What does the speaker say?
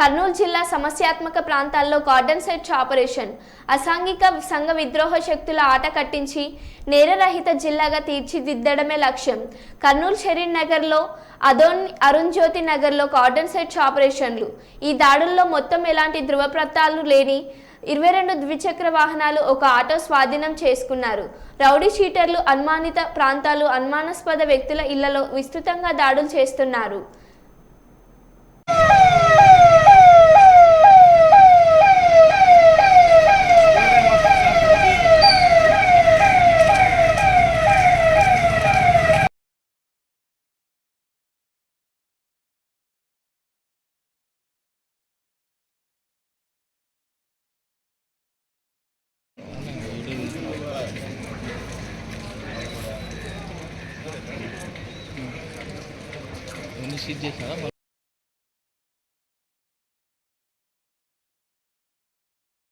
కర్నూలు జిల్లా సమస్యాత్మక ప్రాంతాల్లో కార్డన్ సెర్చ్ ఆపరేషన్. అసాంఘిక సంఘ విద్రోహ శక్తుల ఆట కట్టించి నేరరహిత జిల్లాగా తీర్చిదిద్దడమే లక్ష్యం. కర్నూలు షరీన్ నగర్లో అదోన్ అరుణ్ జ్యోతి నగర్లో కార్డన్ సెర్చ్ ఆపరేషన్లు. ఈ దాడుల్లో మొత్తం ఎలాంటి ధృవప్రతాలు లేని ఇరవై రెండు ద్విచక్ర వాహనాలు ఒక ఆటో స్వాధీనం చేసుకున్నారు. రౌడీ షీటర్లు అనుమానిత ప్రాంతాలు అనుమానాస్పద వ్యక్తుల ఇళ్ళలో విస్తృతంగా దాడులు చేస్తున్నారు. ఎన్ని షీట్ చేసినారా